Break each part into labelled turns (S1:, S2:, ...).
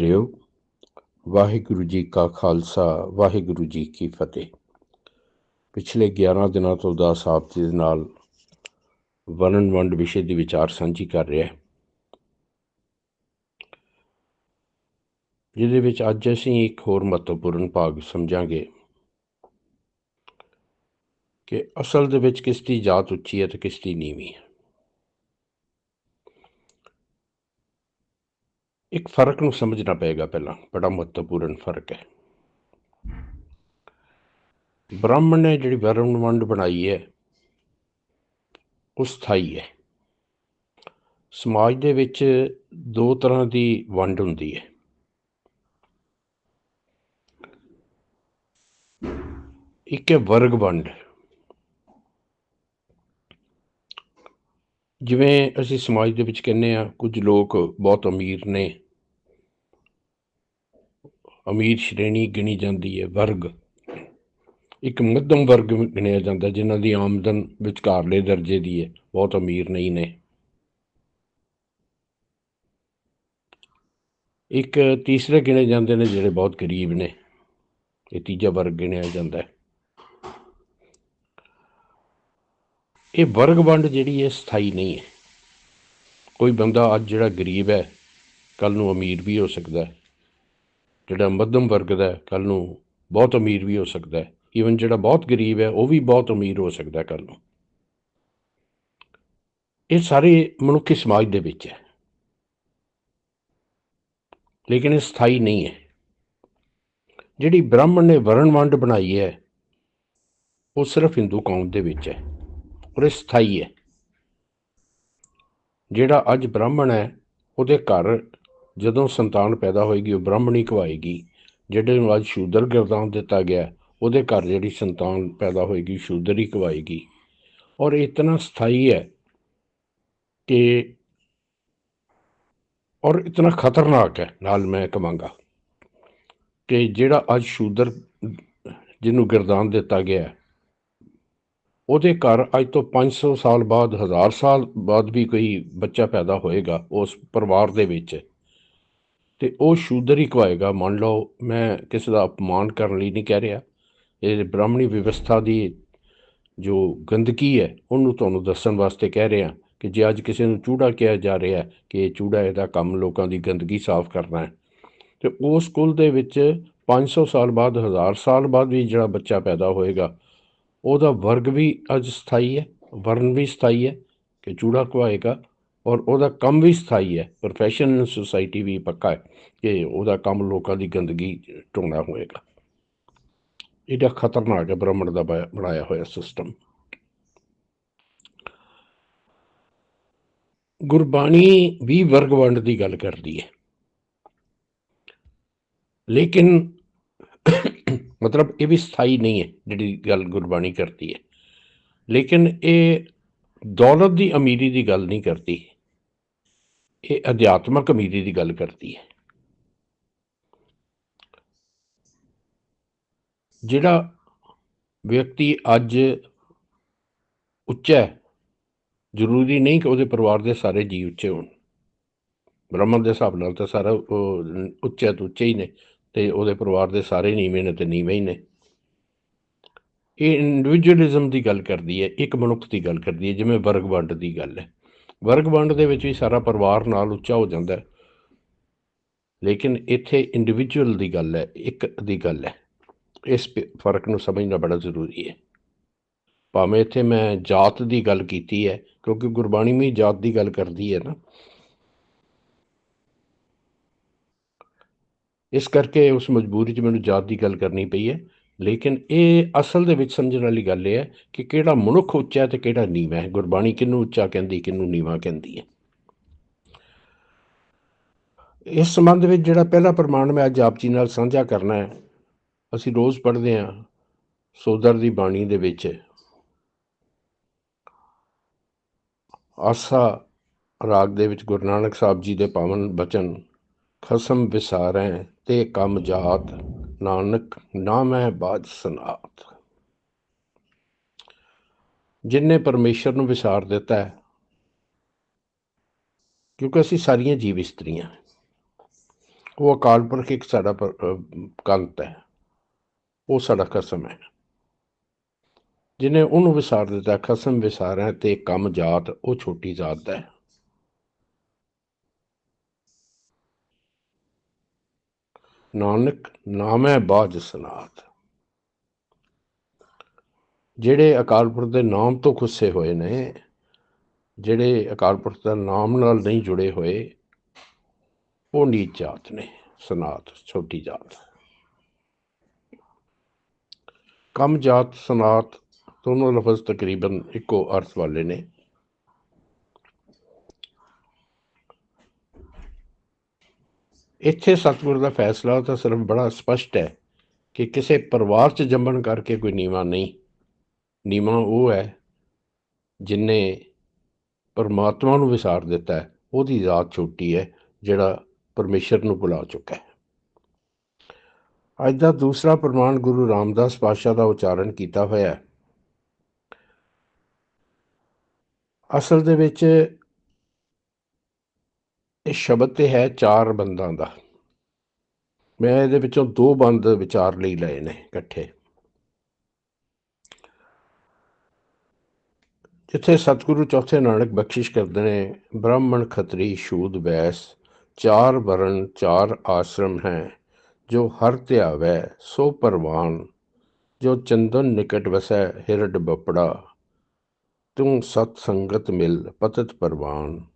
S1: ਪਿਆਰਿਓ ਵਾਹਿਗੁਰੂ ਜੀ ਕਾ ਖਾਲਸਾ, ਵਾਹਿਗੁਰੂ ਜੀ ਕੀ ਫਤਿਹ। ਪਿਛਲੇ 11 ਦਿਨਾਂ ਤੋਂ ਦਾਸ ਆਪ ਜੀ ਦੇ ਨਾਲ ਵਰਣ ਵੰਡ ਵਿਸ਼ੇ ਦੀ ਵਿਚਾਰ ਸਾਂਝੀ ਕਰ ਰਿਹਾ ਹੈ। ਜਿਹਦੇ ਵਿੱਚ ਅੱਜ ਅਸੀਂ ਇੱਕ ਹੋਰ ਮਹੱਤਵਪੂਰਨ ਭਾਗ ਸਮਝਾਂਗੇ ਕਿ ਅਸਲ ਦੇ ਵਿੱਚ ਕਿਸ ਦੀ ਜਾਤ ਉੱਚੀ ਹੈ ਤੇ ਕਿਸ ਦੀ ਨੀਵੀਂ ਹੈ। ਇੱਕ ਫ਼ਰਕ ਨੂੰ ਸਮਝਣਾ ਪਏਗਾ ਪਹਿਲਾਂ, ਬੜਾ ਮਹੱਤਵਪੂਰਨ ਫ਼ਰਕ ਹੈ। ਬ੍ਰਾਹਮਣ ਨੇ ਜਿਹੜੀ ਵਰਣ ਵੰਡ ਬਣਾਈ ਹੈ, ਉਹ ਸਥਾਈ ਹੈ। ਸਮਾਜ ਦੇ ਵਿੱਚ ਦੋ ਤਰ੍ਹਾਂ ਦੀ ਵੰਡ ਹੁੰਦੀ ਹੈ। ਇੱਕ ਹੈ ਵਰਗ ਵੰਡ। ਜਿਵੇਂ ਅਸੀਂ ਸਮਾਜ ਦੇ ਵਿੱਚ ਕਹਿੰਦੇ ਆ ਕੁਝ ਲੋਕ ਬਹੁਤ ਅਮੀਰ ਨੇ ਅਮੀਰ ਸ਼੍ਰੇਣੀ ਗਿਣੀ ਜਾਂਦੀ ਹੈ, ਵਰਗ। ਇੱਕ ਮੱਧਮ ਵਰਗ ਗਿਣਿਆ ਜਾਂਦਾ, ਜਿਨ੍ਹਾਂ ਦੀ ਆਮਦਨ ਵਿਚਕਾਰਲੇ ਦਰਜੇ ਦੀ ਹੈ। ਬਹੁਤ ਅਮੀਰ ਨਹੀਂ ਨੇ। ਇੱਕ ਤੀਸਰੇ ਗਿਣੇ ਜਾਂਦੇ ਨੇ, ਜਿਹੜੇ ਬਹੁਤ ਗਰੀਬ ਨੇ। ਇਹ ਤੀਜਾ ਵਰਗ ਗਿਣਿਆ ਜਾਂਦਾ ਹੈ। ਇਹ ਵਰਗ ਵੰਡ ਜਿਹੜੀ ਹੈ, ਸਥਾਈ ਨਹੀਂ ਹੈ। ਕੋਈ ਬੰਦਾ ਅੱਜ ਜਿਹੜਾ ਗਰੀਬ ਹੈ ਕੱਲ ਨੂੰ ਅਮੀਰ ਵੀ ਹੋ ਸਕਦਾ ਹੈ। ਜਿਹੜਾ ਮੱਧਮ ਵਰਗ ਦਾ ਕੱਲ ਨੂੰ ਬਹੁਤ ਅਮੀਰ ਵੀ ਹੋ ਸਕਦਾ ਹੈ। ਈਵਨ ਜਿਹੜਾ ਬਹੁਤ ਗਰੀਬ ਹੈ, ਉਹ ਵੀ ਬਹੁਤ ਅਮੀਰ ਹੋ ਸਕਦਾ ਕੱਲ ਨੂੰ। ਇਹ ਸਾਰੇ ਮਨੁੱਖੀ ਸਮਾਜ ਦੇ ਵਿੱਚ ਹੈ। ਲੇਕਿਨ ਇਹ ਸਥਾਈ ਨਹੀਂ ਹੈ। ਜਿਹੜੀ ਬ੍ਰਾਹਮਣ ਨੇ ਵਰਣ ਵੰਡ ਬਣਾਈ ਹੈ, ਉਹ ਸਿਰਫ ਹਿੰਦੂ ਕੌਮ ਦੇ ਵਿੱਚ ਹੈ ਔਰ ਇਹ ਸਥਾਈ ਹੈ। ਜਿਹੜਾ ਅੱਜ ਬ੍ਰਾਹਮਣ ਹੈ, ਉਹਦੇ ਘਰ ਜਦੋਂ ਸੰਤਾਨ ਪੈਦਾ ਹੋਏਗੀ, ਉਹ ਬ੍ਰਾਹਮਣੀ ਕਵਾਏਗੀ, ਜਿਹੜੇ ਨੂੰ ਅੱਜ ਸ਼ੂਦਰ ਗਿਰਦਾਨ ਦਿੱਤਾ ਗਿਆ, ਉਹਦੇ ਘਰ ਜਿਹੜੀ ਸੰਤਾਨ ਪੈਦਾ ਹੋਏਗੀ, ਸ਼ੂਦਰ ਹੀ ਕਵਾਏਗੀ। ਔਰ ਇਤਨਾ ਸਥਾਈ ਹੈ ਕਿ ਔਰ ਇਤਨਾ ਖਤਰਨਾਕ ਹੈ, ਨਾਲ ਮੈਂ ਕਵਾਂਗਾ ਕਿ ਜਿਹੜਾ ਅੱਜ ਸ਼ੂਦਰ ਜਿਹਨੂੰ ਗਿਰਦਾਨ ਦਿੱਤਾ ਗਿਆ, ਉਹਦੇ ਘਰ ਅੱਜ ਤੋਂ 500 ਸਾਲ ਬਾਅਦ 1000 ਸਾਲ ਬਾਅਦ ਵੀ ਕੋਈ ਬੱਚਾ ਪੈਦਾ ਹੋਏਗਾ, ਉਸ ਪਰਿਵਾਰ ਦੇ ਵਿੱਚ। ਤੇ ਉਹ ਸ਼ੂਦਰ ਹੀ ਕਵਾਏਗਾ ਮੰਨ ਲਓ ਮੈਂ ਕਿਸੇ ਦਾ ਅਪਮਾਨ ਕਰਨ ਲਈ ਨਹੀਂ ਕਹਿ ਰਿਹਾ, ਇਹ ਬ੍ਰਾਹਮਣੀ ਵਿਵਸਥਾ ਦੀ ਜੋ ਗੰਦਗੀ ਹੈ, ਉਹਨੂੰ ਤੁਹਾਨੂੰ ਦੱਸਣ ਵਾਸਤੇ ਕਹਿ ਰਿਹਾ ਕਿ ਜੇ ਅੱਜ ਕਿਸੇ ਨੂੰ ਚੂੜਾ ਕਿਹਾ ਜਾ ਰਿਹਾ ਕਿ ਇਹ ਚੂੜਾ ਇਹਦਾ ਕੰਮ ਲੋਕਾਂ ਦੀ ਗੰਦਗੀ ਸਾਫ਼ ਕਰਨਾ ਹੈ, ਤੇ ਉਸ ਕੁਲ ਦੇ ਵਿੱਚ 500 ਸਾਲ ਬਾਅਦ 1000 ਸਾਲ ਬਾਅਦ ਵੀ ਜਿਹੜਾ ਬੱਚਾ ਪੈਦਾ ਹੋਏਗਾ, ਉਹਦਾ ਵਰਗ ਵੀ ਅੱਜ ਸਥਾਈ ਹੈ ਵਰਨ ਵੀ ਸਥਾਈ ਹੈ ਕਿ ਚੂੜਾ ਕਵਾਏਗਾ ਔਰ ਉਹਦਾ ਕੰਮ ਵੀ ਸਥਾਈ ਹੈ। ਪ੍ਰੋਫੈਸ਼ਨਲ ਸੁਸਾਇਟੀ ਵੀ ਪੱਕਾ ਹੈ ਕਿ ਉਹਦਾ ਕੰਮ ਲੋਕਾਂ ਦੀ ਗੰਦਗੀ ਢੋਣਾ ਹੋਏਗਾ। ਇਹਦਾ ਖਤਰਨਾਕ ਹੈ, ਬ੍ਰਹਮਣ ਦਾ ਬਣਾਇਆ ਹੋਇਆ ਸਿਸਟਮ ਗੁਰਬਾਣੀ ਵੀ ਵਰਗ ਵੰਡ ਦੀ ਗੱਲ ਕਰਦੀ ਹੈ। ਲੇਕਿਨ ਮਤਲਬ ਇਹ ਵੀ ਸਥਾਈ ਨਹੀਂ ਹੈ ਜਿਹੜੀ ਗੱਲ ਗੁਰਬਾਣੀ ਕਰਦੀ ਹੈ। ਲੇਕਿਨ ਇਹ ਦੌਲਤ ਦੀ ਅਮੀਰੀ ਦੀ ਗੱਲ ਨਹੀਂ ਕਰਦੀ। ਇਹ ਅਧਿਆਤਮਕ ਅਮੀਰੀ ਦੀ ਗੱਲ ਕਰਦੀ ਹੈ। ਜਿਹੜਾ ਵਿਅਕਤੀ ਅੱਜ ਉੱਚਾ ਜ਼ਰੂਰੀ ਨਹੀਂ ਕਿ ਉਹਦੇ ਪਰਿਵਾਰ ਦੇ ਸਾਰੇ ਜੀ ਉੱਚੇ ਹੋਣ। ਬ੍ਰਹਮਣ ਦੇ ਹਿਸਾਬ ਨਾਲ ਤਾਂ ਸਾਰਾ ਉੱਚਾ ਤੋਂ ਉੱਚੇ ਹੀ ਨੇ ਤੇ ਉਹਦੇ ਪਰਿਵਾਰ ਦੇ ਸਾਰੇ ਨੀਵੇਂ ਨੇ ਤੇ ਨੀਵੇਂ ਹੀ ਨੇ। ਇਹ ਇੰਡੀਵਿਜੂਅਲਿਜ਼ਮ ਦੀ ਗੱਲ ਕਰਦੀ ਹੈ, ਇੱਕ ਮਨੁੱਖ ਦੀ ਗੱਲ ਕਰਦੀ ਹੈ, ਜਿਵੇਂ ਵਰਗ ਵੰਡ ਦੀ ਗੱਲ ਹੈ। ਵਰਗ ਵੰਡ ਦੇ ਵਿੱਚ ਵੀ ਸਾਰਾ ਪਰਿਵਾਰ ਨਾਲ ਉੱਚਾ ਹੋ ਜਾਂਦਾ ਹੈ। ਲੇਕਿਨ ਇੱਥੇ ਇੰਡੀਵਿਜੂਅਲ ਦੀ ਗੱਲ ਹੈ, ਇੱਕ ਦੀ ਗੱਲ ਹੈ। ਇਸ ਫ਼ਰਕ ਨੂੰ ਸਮਝਣਾ ਬੜਾ ਜ਼ਰੂਰੀ ਹੈ। ਭਾਵੇਂ ਇੱਥੇ ਮੈਂ ਜਾਤ ਦੀ ਗੱਲ ਕੀਤੀ ਹੈ, ਕਿਉਂਕਿ ਗੁਰਬਾਣੀ ਵੀ ਜਾਤ ਦੀ ਗੱਲ ਕਰਦੀ ਹੈ ਨਾ। ਇਸ ਕਰਕੇ ਉਸ ਮਜਬੂਰੀ 'ਚ ਮੈਨੂੰ ਜਾਤ ਦੀ ਗੱਲ ਕਰਨੀ ਪਈ ਹੈ। ਲੇਕਿਨ ਇਹ ਅਸਲ ਦੇ ਵਿੱਚ ਸਮਝਣ ਵਾਲੀ ਗੱਲ ਇਹ ਹੈ ਕਿ ਕਿਹੜਾ ਮਨੁੱਖ ਉੱਚਾ ਤੇ ਕਿਹੜਾ ਨੀਵਾਂ ਹੈ। ਗੁਰਬਾਣੀ ਕਿਹਨੂੰ ਉੱਚਾ ਕਹਿੰਦੀ, ਕਿਹਨੂੰ ਨੀਵਾਂ ਕਹਿੰਦੀ ਹੈ। ਇਸ ਸੰਬੰਧ ਵਿੱਚ ਜਿਹੜਾ ਪਹਿਲਾ ਪ੍ਰਮਾਣ ਮੈਂ ਅੱਜ ਆਪ ਜੀ ਨਾਲ ਸਾਂਝਾ ਕਰਨਾ ਹੈ, ਅਸੀਂ ਰੋਜ਼ ਪੜ੍ਹਦੇ ਹਾਂ ਸੋਦਰ ਦੀ ਬਾਣੀ ਦੇ ਵਿੱਚ, ਆਸਾ ਰਾਗ ਦੇ ਵਿੱਚ ਗੁਰੂ ਨਾਨਕ ਸਾਹਿਬ ਜੀ ਦੇ ਪਾਵਨ ਬਚਨ, ਖਸਮ ਵਿਸਾਰੈ ਤੇ ਕੰਮ ਜਾਤ। ਨਾਨਕ ਨਾਮ ਹੈ ਬਾਜ ਸਨਾਤ। ਜਿਨਨੇ ਪਰਮੇਸ਼ਰ ਨੂੰ ਵਿਸਾਰ ਦਿੱਤਾ ਹੈ, ਕਿਉਂਕਿ ਅਸੀਂ ਸਾਰੀਆਂ ਜੀਵ ਇਸਤਰੀਆਂ ਉਹ ਅਕਾਲ ਪੁਰਖ ਇੱਕ ਸਾਡਾ ਕੰਤ ਹੈ। ਉਹ ਸਾਡਾ ਖਸਮ ਹੈ। ਜਿਹਨੇ ਉਹਨੂੰ ਵਿਸਾਰ ਦਿੱਤਾ, ਖਸਮ ਵਿਸਾਰਿਆ ਤੇ ਕੰਮ ਜਾਤ, ਉਹ ਛੋਟੀ ਜਾਤ ਦਾ ਹੈ। ਨਾਨਕ ਨਾਮੈ ਬਾਜ ਸਨਾਤ ਜਿਹੜੇ ਅਕਾਲ ਪੁਰਖ ਦੇ ਨਾਮ ਤੋਂ ਖੁੱਸੇ ਹੋਏ ਨੇ, ਜਿਹੜੇ ਅਕਾਲ ਪੁਰਖ ਦਾ ਨਾਮ ਨਾਲ ਨਹੀਂ ਜੁੜੇ ਹੋਏ, ਉਹ ਨੀਚ ਜਾਤ ਨੇ, ਸਨਾਤ, ਛੋਟੀ ਜਾਤ। ਕਮ ਜਾਤ, ਸਨਾਤ, ਦੋਨੋਂ ਲਫ਼ਜ਼ ਤਕਰੀਬਨ ਇੱਕੋ ਅਰਥ ਵਾਲੇ ਨੇ। ਇੱਥੇ ਸਤਿਗੁਰ ਦਾ ਫੈਸਲਾ ਤਾਂ ਸਿਰਫ ਬੜਾ ਸਪਸ਼ਟ ਹੈ ਕਿ ਕਿਸੇ ਪਰਿਵਾਰ 'ਚ ਜੰਮਣ ਕਰਕੇ ਕੋਈ ਨੀਵਾ ਨਹੀਂ। ਨੀਵਾ ਉਹ ਹੈ ਜਿਨੇ ਪਰਮਾਤਮਾ ਨੂੰ ਵਿਸਾਰ ਦਿੱਤਾ ਹੈ। ਉਹਦੀ ਜ਼ਾਤ ਛੋਟੀ ਹੈ ਜਿਹੜਾ ਪਰਮੇਸ਼ਰ ਨੂੰ ਭੁਲਾ ਚੁੱਕਾ ਹੈ। ਅੱਜ ਦਾ ਦੂਸਰਾ ਪ੍ਰਮਾਣ ਗੁਰੂ ਰਾਮਦਾਸ ਪਾਤਸ਼ਾਹ ਦਾ ਉਚਾਰਨ ਕੀਤਾ ਹੋਇਆ ਹੈ। ਅਸਲ ਦੇ ਵਿੱਚ ਇਹ ਸ਼ਬਦ ਤੇ ਹੈ ਚਾਰ ਬੰਦਾਂ ਦਾ। ਮੈਂ ਇਹਦੇ ਵਿੱਚੋਂ ਦੋ ਬੰਦ ਵਿਚਾਰ ਲਈ ਲਏ ਨੇ ਇਕੱਠੇ। ਜਿੱਥੇ ਸਤਿਗੁਰੂ ਚੌਥੇ ਨਾਨਕ ਬਖਸ਼ਿਸ਼ ਕਰਦੇ ਨੇ, ਬ੍ਰਾਹਮਣ ਖੱਤਰੀ ਸ਼ੂਦ ਵੈਸ ਚਾਰ ਵਰਣ ਚਾਰ ਆਸ਼ਰਮ ਹੈ, ਜੋ ਹਰ ਧਿਆਵੈ ਸੋ ਪਰਵਾਨ, ਜੋ ਚੰਦਨ ਨਿਕਟ ਵਸੈ, ਹਿਰਡ ਬਪੜਾ, ਤੂੰ ਸਤ ਸੰਗਤ ਮਿਲ ਪਤਤ ਪਰਵਾਨ।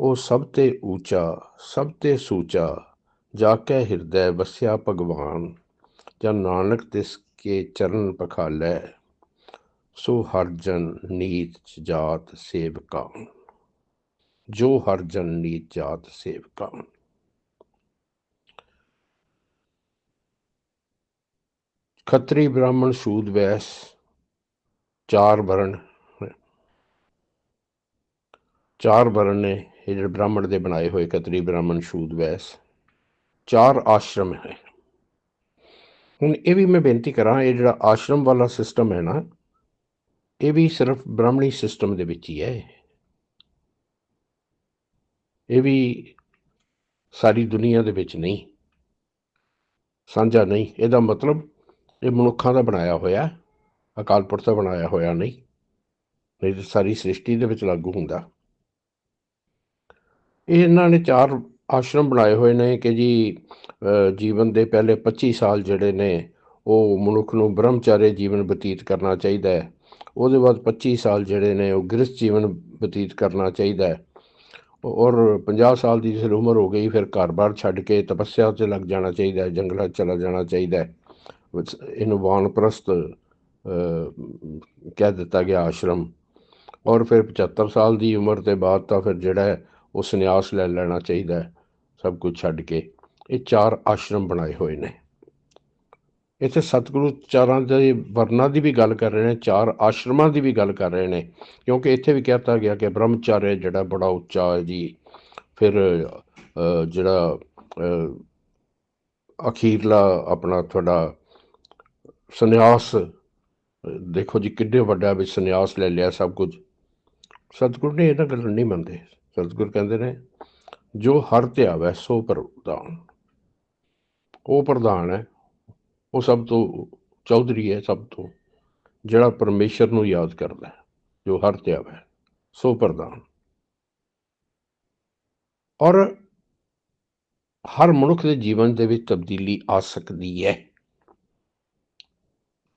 S1: ਉਹ ਸਭ ਤੇ ਊਚਾ ਸਭ ਤੇ ਸੂਚਾ, ਜਾ ਕੇ ਹਿਰਦੈ ਵਸਿਆ ਭਗਵਾਨ ਜਨ ਨਾਨਕ ਤਿਸ ਕੇ ਚਰਨ ਪਖਾਲੈ, ਸੋ ਹਰ ਜਨ ਨੀਤ ਜਾਤ ਸੇਵਕਾ। ਜੋ ਹਰ ਜਨ ਨੀਤ ਜਾਤ ਸੇਵਕਾ। ਖੱਤਰੀ ਬ੍ਰਾਹਮਣ ਸ਼ੂਦ ਵੈਸ, ਚਾਰ ਵਰਣ ਚਾਰ ਵਰਣ ਨੇ ਇਹ ਜਿਹੜੇ ਬ੍ਰਾਹਮਣ ਦੇ ਬਣਾਏ ਹੋਏ ਕਤਰੀ ਬ੍ਰਾਹਮਣ ਸ਼ੂਦ ਵੈਸ, ਚਾਰ ਆਸ਼ਰਮ ਹੈ। ਹੁਣ ਇਹ ਵੀ ਮੈਂ ਬੇਨਤੀ ਕਰਾਂ, ਇਹ ਜਿਹੜਾ ਆਸ਼ਰਮ ਵਾਲਾ ਸਿਸਟਮ ਹੈ ਨਾ, ਇਹ ਵੀ ਸਿਰਫ ਬ੍ਰਾਹਮਣੀ ਸਿਸਟਮ ਦੇ ਵਿੱਚ ਹੀ ਹੈ। ਇਹ ਵੀ ਸਾਰੀ ਦੁਨੀਆ ਦੇ ਵਿੱਚ ਨਹੀਂ। ਸਾਂਝਾ ਨਹੀਂ। ਇਹਦਾ ਮਤਲਬ ਇਹ ਮਨੁੱਖਾਂ ਦਾ ਬਣਾਇਆ ਹੋਇਆ, ਅਕਾਲ ਪੁਰਖ ਦਾ ਬਣਾਇਆ ਹੋਇਆ ਨਹੀਂ। ਨਹੀਂ ਤਾਂ ਸਾਰੀ ਸ੍ਰਿਸ਼ਟੀ ਦੇ ਵਿੱਚ ਲਾਗੂ ਹੁੰਦਾ। ਇਹਨਾਂ ਨੇ ਚਾਰ ਆਸ਼ਰਮ ਬਣਾਏ ਹੋਏ ਨੇ ਕਿ ਜੀ ਜੀਵਨ ਦੇ ਪਹਿਲੇ 25 ਸਾਲ ਜਿਹੜੇ ਨੇ, ਉਹ ਮਨੁੱਖ ਨੂੰ ਬ੍ਰਹਮਚਾਰੇ ਜੀਵਨ ਬਤੀਤ ਕਰਨਾ ਚਾਹੀਦਾ ਹੈ। ਉਹਦੇ ਬਾਅਦ 25 ਸਾਲ ਜਿਹੜੇ ਨੇ, ਉਹ ਗ੍ਰਸਥ ਜੀਵਨ ਬਤੀਤ ਕਰਨਾ ਚਾਹੀਦਾ ਹੈ। ਔਰ 50 ਸਾਲ ਦੀ ਜਦੋਂ ਉਮਰ ਹੋ ਗਈ, ਫਿਰ ਘਰ-ਬਾਰ ਛੱਡ ਕੇ ਤਪੱਸਿਆ 'ਤੇ ਲੱਗ ਜਾਣਾ ਚਾਹੀਦਾ ਹੈ, ਜੰਗਲਾਂ 'ਚ ਚਲਾ ਜਾਣਾ ਚਾਹੀਦਾ ਹੈ। ਇਹਨੂੰ ਵਾਨਪ੍ਰਸਥ ਕਹਿ ਦਿੱਤਾ ਗਿਆ ਆਸ਼ਰਮ। ਔਰ ਫਿਰ 75 ਸਾਲ ਦੀ ਉਮਰ ਦੇ ਬਾਅਦ ਤਾਂ ਫਿਰ ਜਿਹੜਾ ਉਹ ਸੰਨਿਆਸ ਲੈ ਲੈਣਾ ਚਾਹੀਦਾ ਹੈ, ਸਭ ਕੁਝ ਛੱਡ ਕੇ। ਇਹ ਚਾਰ ਆਸ਼ਰਮ ਬਣਾਏ ਹੋਏ ਨੇ। ਇੱਥੇ ਸਤਿਗੁਰੂ ਚਾਰਾਂ ਦੇ ਵਰਨਾਂ ਦੀ ਵੀ ਗੱਲ ਕਰ ਰਹੇ ਨੇ, ਚਾਰ ਆਸ਼ਰਮਾਂ ਦੀ ਵੀ ਗੱਲ ਕਰ ਰਹੇ ਨੇ। ਕਿਉਂਕਿ ਇੱਥੇ ਵੀ ਕਹਿਤਾ ਗਿਆ ਕਿ ਬ੍ਰਹਮਚਾਰੇ ਜਿਹੜਾ ਬੜਾ ਉੱਚਾ ਹੈ ਜੀ। ਫਿਰ ਜਿਹੜਾ ਅਖੀਰਲਾ ਆਪਣਾ ਤੁਹਾਡਾ ਸੰਨਿਆਸ, ਦੇਖੋ ਜੀ ਕਿੱਡੇ ਵੱਡਾ ਵੀ ਸੰਨਿਆਸ ਲੈ ਲਿਆ ਸਭ ਕੁਝ। ਸਤਿਗੁਰੂ ਨੇ ਇਹਨਾਂ ਗੱਲਾਂ ਨਹੀਂ ਮੰਨਦੇ। ਸਤਿਗੁਰ ਕਹਿੰਦੇ ਨੇ, ਜੋ ਹਰ ਧਿਆਵੈ ਸੋ ਪ੍ਰਧਾਨ। ਉਹ ਪ੍ਰਧਾਨ ਹੈ। ਉਹ ਸਭ ਤੋਂ ਚੌਧਰੀ ਹੈ, ਸਭ ਤੋਂ, ਜਿਹੜਾ ਪਰਮੇਸ਼ਰ ਨੂੰ ਯਾਦ ਕਰਦਾ ਹੈ, ਜੋ ਹਰ ਧਿਆਵੈ ਸੋ ਪ੍ਰਧਾਨ। ਔਰ ਹਰ ਮਨੁੱਖ ਦੇ ਜੀਵਨ ਦੇ ਵਿੱਚ ਤਬਦੀਲੀ ਆ ਸਕਦੀ ਹੈ।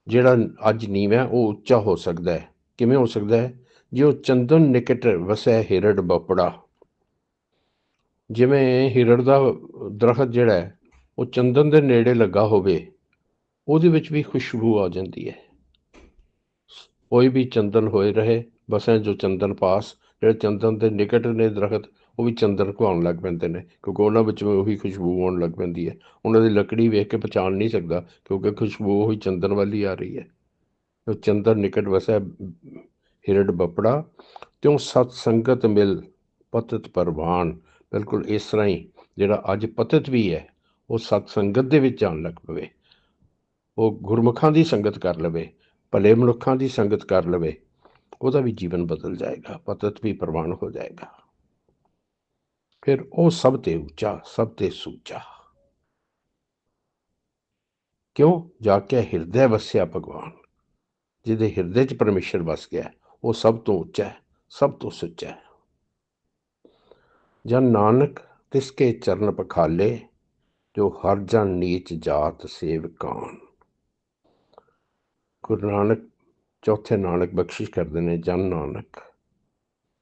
S1: ਜਿਹੜਾ ਅੱਜ ਨੀਵ ਹੈ, ਉਹ ਉੱਚਾ ਹੋ ਸਕਦਾ ਹੈ। ਕਿਵੇਂ ਹੋ ਸਕਦਾ ਹੈ? ਜੇ ਉਹ ਚੰਦਨ ਨਿਕਟ ਵਸੈ ਹਿਰੜ ਬਪੜਾ। ਜਿਵੇਂ ਹਿਰੜ ਦਾ ਦਰਖਤ ਜਿਹੜਾ ਹੈ, ਉਹ ਚੰਦਨ ਦੇ ਨੇੜੇ ਲੱਗਾ ਹੋਵੇ, ਉਹਦੇ ਵਿੱਚ ਵੀ ਖੁਸ਼ਬੂ ਆ ਜਾਂਦੀ ਹੈ। ਕੋਈ ਵੀ ਚੰਦਨ ਹੋਏ ਰਹੇ ਬਸੈ ਜੋ ਚੰਦਨ ਪਾਸ, ਜਿਹੜੇ ਚੰਦਨ ਦੇ ਨਿਕਟ ਨੇ ਦਰਖਤ, ਉਹ ਵੀ ਚੰਦਨ ਘੁਆਉਣ ਲੱਗ ਪੈਂਦੇ ਨੇ, ਕਿਉਂਕਿ ਉਹਨਾਂ ਵਿੱਚ ਉਹੀ ਖੁਸ਼ਬੂ ਆਉਣ ਲੱਗ ਪੈਂਦੀ ਹੈ। ਉਹਨਾਂ ਦੀ ਲੱਕੜੀ ਵੇਖ ਕੇ ਪਛਾਣ ਨਹੀਂ ਸਕਦਾ, ਕਿਉਂਕਿ ਖੁਸ਼ਬੂ ਉਹੀ ਚੰਦਨ ਵਾਲੀ ਆ ਰਹੀ ਹੈ। ਉਹ ਚੰਦਨ ਨਿਕਟ ਵਸੈ ਹਿਰੜ ਬਪੜਾ, ਤਿਉ ਸਤ ਸੰਗਤ ਮਿਲ ਪਤਤ ਪਰਵਾਨ। ਬਿਲਕੁਲ ਇਸ ਤਰ੍ਹਾਂ ਹੀ ਜਿਹੜਾ ਅੱਜ ਪਤਤ ਵੀ ਹੈ, ਉਹ ਸਤ ਸੰਗਤ ਦੇ ਵਿੱਚ ਆਉਣ ਲੱਗ ਪਵੇ। ਉਹ ਗੁਰਮੁਖਾਂ ਦੀ ਸੰਗਤ ਕਰ ਲਵੇ, ਭਲੇ ਮਨੁੱਖਾਂ ਦੀ ਸੰਗਤ ਕਰ ਲਵੇ, ਉਹਦਾ ਵੀ ਜੀਵਨ ਬਦਲ ਜਾਏਗਾ, ਪਤਤ ਵੀ ਪ੍ਰਵਾਨ ਹੋ ਜਾਏਗਾ। ਫਿਰ ਉਹ ਸਭ ਤੇ ਉੱਚਾ, ਸਭ ਤੇ ਸੂਚਾ ਕਿਉਂ? ਜਾ ਕੇ ਹਿਰਦੇ ਵਸਿਆ ਭਗਵਾਨ, ਜਿਹਦੇ ਹਿਰਦੇ 'ਚ ਪਰਮੇਸ਼ਰ ਵਸ ਗਿਆ। ਉਹ ਸਭ ਤੋਂ ਉੱਚਾ ਹੈ, ਸਭ ਤੋਂ ਸੱਚਾ ਹੈ। ਜਨ ਨਾਨਕ ਤਿਸਕੇ ਚਰਨ ਪਖਾਲੇ, ਜੋ ਹਰ ਜਨ ਨੀਚ ਜਾਤ ਸੇਵਕਾਨ ਗੁਰੂ ਨਾਨਕ, ਚੌਥੇ ਨਾਨਕ ਬਖਸ਼ਿਸ਼ ਕਰਦੇ ਨੇ ਜਨ ਨਾਨਕ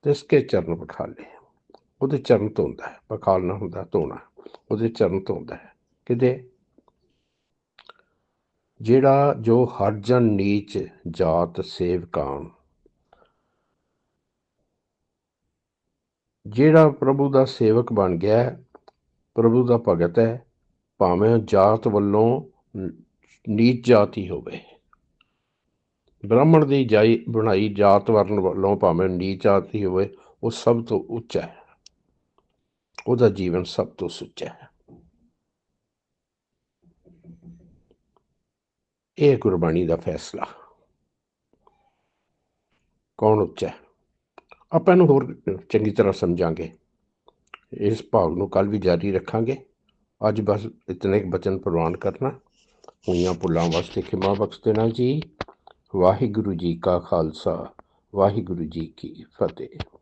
S1: ਤਿਸਕੇ ਚਰਨ ਪਖਾਲੇ। ਉਹਦੇ ਚਰਨ ਧੋਂਦਾ ਹੈ, ਪਖਾਲਣਾ ਹੁੰਦਾ, ਧੋਣਾ। ਉਹਦੇ ਚਰਨ ਧੋਂਦਾ ਹੈ ਕਿਤੇ ਜਿਹੜਾ ਜੋ ਹਰ ਜਨ ਨੀਚ ਜਾਤ ਸੇਵਕਾਨ ਜਿਹੜਾ ਪ੍ਰਭੂ ਦਾ ਸੇਵਕ ਬਣ ਗਿਆ ਹੈ, ਪ੍ਰਭੂ ਦਾ ਭਗਤ ਹੈ ਭਾਵੇਂ ਉਹ ਜਾਤ ਵੱਲੋਂ ਨੀਚ ਜਾਤੀ ਹੋਵੇ। ਬ੍ਰਾਹਮਣ ਦੀ ਜਾਈ ਬਣਾਈ ਜਾਤ ਵਰਨ ਵੱਲੋਂ ਭਾਵੇਂ ਨੀਚ ਜਾਤੀ ਹੋਵੇ ਉਹ ਸਭ ਤੋਂ ਉੱਚਾ ਹੈ। ਉਹਦਾ ਜੀਵਨ ਸਭ ਤੋਂ ਸੁੱਚਾ ਹੈ। ਇਹ ਗੁਰਬਾਣੀ ਦਾ ਫੈਸਲਾ। ਕੌਣ ਉੱਚਾ ਹੈ? ਆਪਾਂ ਇਹਨੂੰ ਹੋਰ ਚੰਗੀ ਤਰ੍ਹਾਂ ਸਮਝਾਂਗੇ। ਇਸ ਭਾਗ ਨੂੰ ਕੱਲ ਵੀ ਜਾਰੀ ਰੱਖਾਂਗੇ। ਅੱਜ ਬਸ ਇਤਨੇ ਕੁ ਬਚਨ ਪ੍ਰਵਾਨ ਕਰਨਾ। ਹੋਈਆਂ ਭੁੱਲਾਂ ਵਾਸਤੇ ਖਿਮਾ ਬਖਸ਼ ਦੇਣਾ ਜੀ। ਵਾਹਿਗੁਰੂ ਜੀ ਕਾ ਖਾਲਸਾ, ਵਾਹਿਗੁਰੂ ਜੀ ਕੀ ਫਤਿਹ।